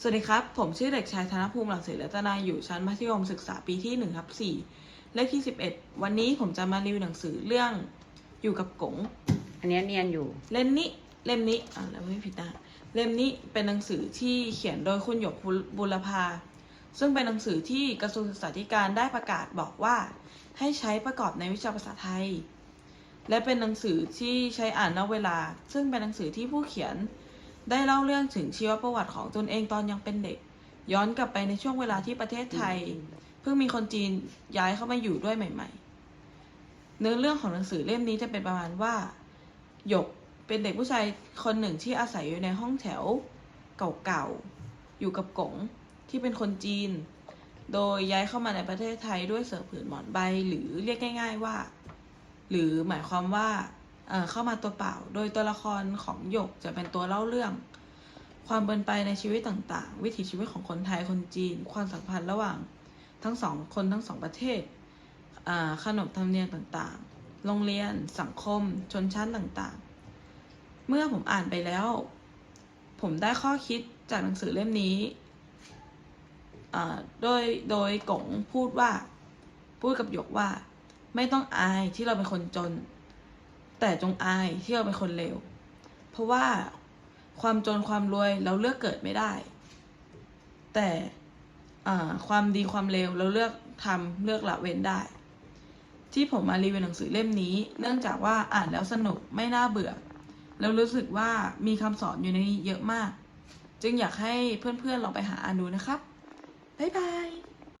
สวัสดีครับ ผมชื่อเด็กชายธนภูมิหลักศรีรัตนาอยู่ชั้นมัธยมศึกษาปีที่1ทับ4เลขที่ 11 วันนี้ผมจะมารีวิวหนังสือเรื่องอยู่กับกงอันเนี้ยเนียนอยู่ เล่มนี้เล่มนี้อ่าแล้วไม่ผิดนะเล่มนี้เป็นหนังสือที่เขียนโดยคุณหยกบุรพา ซึ่งเป็นหนังสือที่กระทรวงศึกษาธิการได้ประกาศบอกว่า ให้ใช้ประกอบในวิชาภาษาไทย และเป็นหนังสือที่ใช้อ่านนอกเวลา ซึ่งเป็นหนังสือที่ผู้เขียน ได้เล่าเรื่องถึงชีวประวัติของตนเองตอนยังเป็นเด็ก ย้อนกลับไปในช่วงเวลาที่ประเทศไทย เพิ่งมีคนจีนย้ายเข้ามาอยู่ด้วยใหม่ ๆ เนื้อเรื่องของหนังสือเล่มนี้จะเป็นประมาณว่า หยกเป็นเด็กผู้ชายคนหนึ่งที่อาศัยอยู่ในห้องแถว เก่าๆ อยู่กับกงที่เป็นคนจีน โดยย้ายเข้ามาในประเทศไทยด้วยเสือผืนหมอนใบหรือเรียกง่าย ๆว่า หรือหมายความว่า เข้ามาตัวเปล่า โดยตัวละครของหยกจะเป็นตัวเล่าเรื่อง ความเป็นไปในชีวิตต่างๆ วิถีชีวิตของคนไทยคนจีน ความสัมพันธ์ระหว่างทั้งสองคนทั้งสองประเทศขนบธรรมเนียมต่างๆ โรงเรียน สังคม ชนชั้นต่างๆ เมื่อผมอ่านไปแล้ว ผมได้ข้อคิดจากหนังสือเล่มนี้ โดย โดยกงพูดว่า พูดกับหยกว่า ไม่ต้องอายที่เราเป็นคนจน แต่จงอายที่เราเป็นคนเลว เพราะว่าความจนความรวยเราเลือกเกิดไม่ได้ แต่ความดีความเลวเราเลือกทำเลือกละเว้นได้ ที่ผมมารีวิวหนังสือเล่มนี้ เนื่องจากว่าอ่านแล้วสนุกไม่น่าเบื่อ แล้วรู้สึกว่ามีคำสอนอยู่ในนี้เยอะมาก จึงอยากให้เพื่อนๆลองไปหาอ่านดูนะครับ บ๊ายบาย